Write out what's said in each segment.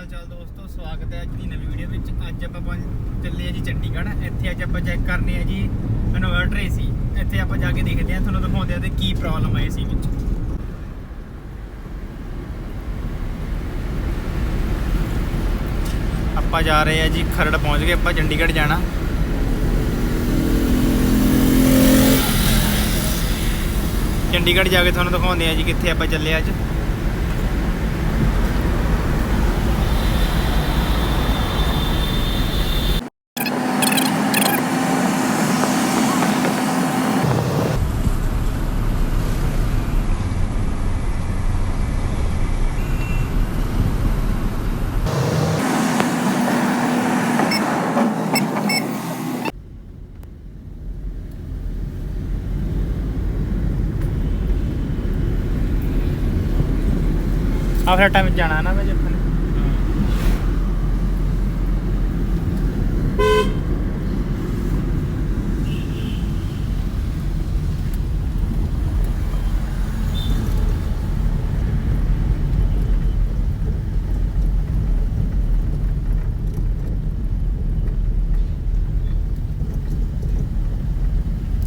ਹਾਲ ਚਾਲ ਦੋਸਤੋ, ਸਵਾਗਤ ਹੈ ਅੱਜ ਦੀ ਨਵੀਂ ਵੀਡੀਓ ਵਿੱਚ। ਅੱਜ ਆਪਾਂ ਪਹੁੰਚ ਚੱਲੇ ਆ ਜੀ ਚੰਡੀਗੜ੍ਹ। ਇੱਥੇ ਅੱਜ ਆਪਾਂ ਚੈੱਕ ਕਰਨੇ ਆ ਜੀ ਇਨਵਰਟਰ ਏਸੀ ਇੱਥੇ ਆਪਾਂ ਜਾ ਕੇ ਦੇਖਦੇ ਆ ਤੁਹਾਨੂੰ ਦਿਖਾਉਂਦੇ ਆ ਤੇ ਕੀ ਪ੍ਰੋਬਲਮ ਹੈ ਏਸੀ ਵਿੱਚ। ਆਪਾਂ ਜਾ ਰਹੇ ਆ ਜੀ, ਖਰੜ ਪਹੁੰਚ ਗਏ ਆਪਾਂ ਚੰਡੀਗੜ੍ਹ ਜਾਣਾ। ਚੰਡੀਗੜ੍ਹ ਜਾ ਕੇ ਤੁਹਾਨੂੰ ਦਿਖਾਉਂਦੇ ਆ ਜੀ ਕਿੱਥੇ ਆਪਾਂ ਚੱਲੇ ਅੱਜ। ਆ ਫਿਰ ਟਾਈਮ ਜਾਣਾ ਨਾ ਮੈਂ ਜੱਫਨ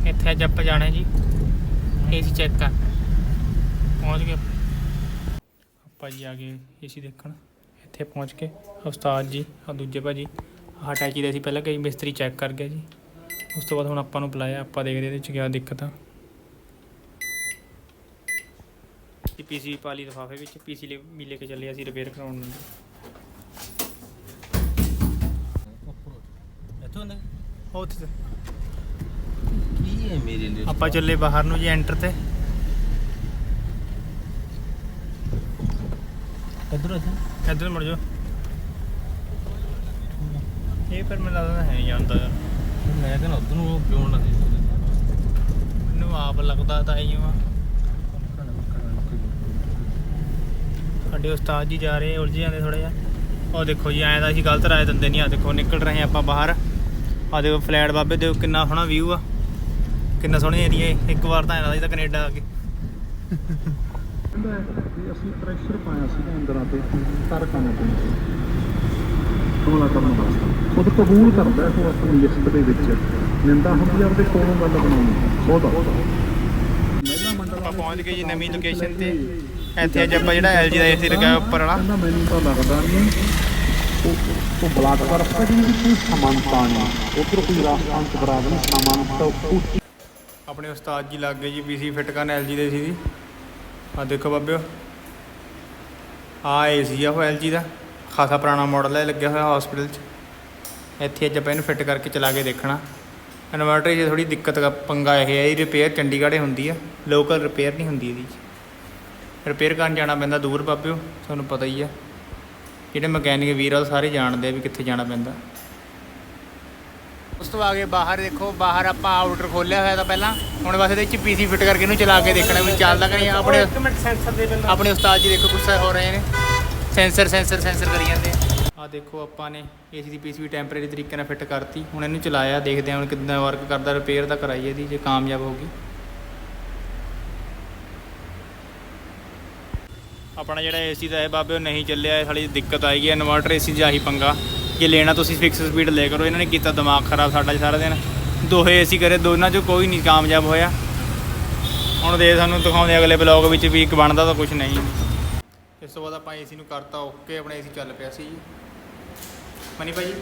ਇੱਥੇ ਅੱਜ ਆਪਾਂ ਜਾਣਾ ਜੀ। ਏਸੀ ਚੈੱਕ ਕਰ ਪਹੁੰਚ ਗਏ। ਭਾਜੀ ਆ ਗਏ ਏਸੀ ਦੇਖਣ। ਇੱਥੇ ਪਹੁੰਚ ਕੇ ਉਸਤਾਦ ਜੀ ਆ ਦੂਜੇ ਭਾਜੀ ਆਹ ਟੈਚੀ ਦੇ ਸੀ ਪਹਿਲਾਂ ਕਈ ਮਿਸਤਰੀ ਚੈੱਕ ਕਰ ਗਿਆ ਜੀ। ਉਸ ਤੋਂ ਬਾਅਦ ਹੁਣ ਆਪਾਂ ਨੂੰ ਬੁਲਾਇਆ ਆਪਾਂ ਦੇਖਦੇ ਇਹਦੇ ਚ ਕੀ ਦਿੱਕਤ। ਆ ਪੀਸੀ ਪਾ ਲਈ ਲਿਫਾਫੇ ਵਿੱਚ ਪੀਸੀ ਲੈ ਵੀ ਲੈ ਕੇ ਚੱਲੇ ਅਸੀਂ ਰਿਪੇਅਰ ਕਰਾਉਣ। ਨੂੰ ਇੱਥੋਂ ਆਉਂਦਾ? ਉਹ ਉੱਥੇ ਤੇ। ਕੀ ਹੈ ਮੇਰੇ ਲਈ ਆਪਾਂ ਚੱਲੇ ਬਾਹਰ ਨੂੰ ਜੀ ਐਂਟਰ ਤੇ। ਇੱਧਰ ਇੱਧਰ ਇੱਧਰ ਮੁੜ ਜਾਓ। ਇਹ ਪਰ ਮੈਨੂੰ ਲੱਗਦਾ ਹੈ ਨਹੀਂ ਜਾਂਦਾ ਯਾਰ। ਮੈਂ ਕਹਿੰਦਾ ਉਧਰ ਨੂੰ ਕਿਉਂ ਨਾ ਸੀ ਮੈਨੂੰ ਆਪ ਲੱਗਦਾ ਤਾਂ ਹੀ ਆ। ਸਾਡੇ ਉਸਤਾਦ ਜੀ ਜਾ ਰਹੇ ਉਲਝ ਜਾਂਦੇ ਥੋੜਾ ਜਿਹਾ। ਉਹ ਦੇਖੋ ਜੀ ਐਂ ਦਾ ਅਸੀਂ ਗਲਤ ਰਾਏ ਦਿੰਦੇ ਨਹੀਂ ਆ। ਦੇਖੋ ਨਿਕਲ ਰਹੇ ਆਪਾਂ ਬਾਹਰ। ਆ ਦੇਖੋ ਫਲੈਟ ਬਾਬੇ ਦੇਖੋ ਕਿੰਨਾ ਸੋਹਣਾ ਵਿਊ ਆ। ਕਿੰਨਾ ਸੋਹਣਾ ਏਰੀਆ ਇੱਕ ਵਾਰ ਤਾਂ ਐਂ ਲੱਗਦਾ ਕੈਨੇਡਾ ਆ ਕੇ ਕਹਿੰਦਾ ਵੀ ਅਸੀਂ ਪ੍ਰੈਸ਼ਰ ਪਾਇਆ ਸੀਗਾ ਅੰਦਰਾਂ ਤੇ ਕਰ ਕੰਮ ਤੇ। ਹਮਲਾ ਕਰਨ ਵਾਸਤੇ ਖੁਦ ਕਬੂਲ ਕਰਦਾ ਉਹ ਆਪਣੀ ਲਿਸਟ ਦੇ ਵਿੱਚ ਨਿੰਦਾ ਹੁੰਦੀ ਆ ਉਹਦੇ ਕੋਲੋਂ ਗੱਲ ਬਣਾਉਣੀ। ਖੁਦ ਆਪਾਂ ਪਹੁੰਚ ਗਏ ਜੀ ਨਵੀਂ ਲੋਕੇਸ਼ਨ ਤੇ। ਇੱਥੇ ਅੱਜ ਆਪਾਂ ਜਿਹੜਾ ਐਲਜੀ ਦਾ ਏਸੀ ਲਗਾਇਆ ਉੱਪਰ ਵਾਲਾ। ਕਹਿੰਦਾ ਮੈਨੂੰ ਤਾਂ ਲੱਗਦਾ ਨਹੀਂ ਉਹ ਬਲਾਕ ਕਰਦਾ ਕਿ ਕੋਈ ਸਮਾਨਤਾ ਨਹੀਂ। ਉਧਰ ਕੋਈ ਰਾਜਸਥਾਨ ਚ ਬਰਾਬਰ ਸਮਾਨਤਾ ਉੱਚੀ ਆਪਣੇ ਉਸਤਾਦ ਜੀ ਲੱਗ ਗਏ ਜੀ ਪੀਸੀ ਫਿੱਟ ਕਰਨ ਐਲਜੀ ਦੇ ਸੀ ਦੀ ਆ ਦੇਖੋ ਬਾਬਿਓ ਆ ਏਸੀ ਆ ਉਹ ਐਲਜੀ ਦਾ, ਖਾਸਾ ਪੁਰਾਣਾ ਮਾਡਲ ਹੈ ਲੱਗਿਆ ਹੋਇਆ ਹਸਪੀਟਲ 'ਚ। ਇੱਥੇ ਅੱਜ ਆਪਾਂ ਇਹਨੂੰ ਫਿੱਟ ਕਰਕੇ ਚਲਾ ਕੇ ਦੇਖਣਾ। ਇਨਵਰਟਰ 'ਚ ਥੋੜੀ ਦਿੱਕਤ ਦਾ ਪੰਗਾ ਇਹ ਹੈ ਇਹ ਰਿਪੇਅਰ ਚੰਡੀਗੜ੍ਹੇ ਹੁੰਦੀ ਆ ਲੋਕਲ ਰਿਪੇਅਰ ਨਹੀਂ ਹੁੰਦੀ ਇਹਦੀ। ਰਿਪੇਅਰ ਕਰਨ ਜਾਣਾ ਪੈਂਦਾ ਦੂਰ ਬਾਬਿਓ, ਤੁਹਾਨੂੰ ਪਤਾ ਹੀ ਆ। ਜਿਹੜੇ ਮਕੈਨਿਕ ਵੀਰ ਆ, ਉਹ ਸਾਰੇ ਜਾਣਦੇ ਆ ਵੀ ਕਿੱਥੇ ਜਾਣਾ ਪੈਂਦਾ। ਉਸ ਤੋਂ ਅੱਗੇ ਬਾਹਰ ਦੇਖੋ ਬਾਹਰ ਆਪਾਂ ਆਊਟਰ ਖੋਲਿਆ ਹੋਇਆ ਤਾਂ ਪਹਿਲਾਂ। ਹੁਣ ਬਸ ਇਹਦੇ ਚ ਪੀਸੀ ਫਿੱਟ ਕਰਕੇ ਇਹਨੂੰ ਚਲਾ ਕੇ ਦੇਖਣਾ ਵੀ ਚੱਲਦਾ ਕਿ ਨਹੀਂ। ਆਪਣੇ ਇੱਕ ਮਿੰਟ ਸੈਂਸਰ ਦੇ ਆਪਣੇ ਉਸਤਾਦ ਜੀ ਦੇਖੋ ਗੁੱਸਾ ਹੋ ਰਹੇ ਨੇ। ਸੈਂਸਰ ਸੈਂਸਰ ਸੈਂਸਰ ਕਰੀ ਜਾਂਦੇ। ਆ ਦੇਖੋ ਆਪਾਂ ਨੇ ਏਸੀ ਦੀ ਪੀਸੀ ਵੀ ਟੈਂਪਰੇਰੀ ਤਰੀਕੇ ਨਾਲ ਫਿੱਟ ਕਰਤੀ। ਹੁਣ ਇਹਨੂੰ ਚਲਾਇਆ ਦੇਖਦੇ ਹਾਂ ਹੁਣ ਕਿੱਦਾਂ ਵਰਕ ਕਰਦਾ ਰਿਪੇਅਰ ਤਾਂ ਕਰਾਈਏ ਇਹਦੀ ਜੇ ਕਾਮਯਾਬ ਹੋਊਗੀ। ਆਪਣਾ ਜਿਹੜਾ ਏਸੀ ਦਾ ਹੈ ਬਾਬੇ ਉਹ ਨਹੀਂ ਚੱਲਿਆ ਇਹ ਸਾਲੀ ਦਿੱਕਤ ਆਏਗੀ ਇਨਵਰਟਰ ਏਸੀ ਆਹੀ ਪੰਗਾ। ਕਿ ਲੈਣਾ ਤੁਸੀਂ ਫਿਕਸ ਸਪੀਡ ਲੈ ਕਰੋ, ਇਹਨਾਂ ਨੇ ਕੀਤਾ ਦਿਮਾਗ ਖਰਾਬ ਸਾਡਾ ਸਾਰਾ ਦਿਨ। ਦੋਹੇ ਏਸੀ ਕਰੇ, ਦੋਨਾਂ 'ਚੋਂ ਕੋਈ ਨਹੀਂ ਕਾਮਯਾਬ ਹੋਇਆ। ਹੁਣ ਦੇ ਸਾਨੂੰ ਦਿਖਾਉਂਦੇ ਅਗਲੇ ਬਲੌਗ ਵਿੱਚ ਵੀ ਇੱਕ ਬਣਦਾ ਤਾਂ ਕੁਝ ਨਹੀਂ। ਇਸ ਤੋਂ ਬਾਅਦ ਆਪਾਂ ਏਸੀ ਨੂੰ ਕਰਤਾ ਓਕੇ ਆਪਣਾ ਏਸੀ ਚੱਲ ਪਿਆ ਸੀ ਜੀ। ਮਨੀ ਭਾਈ?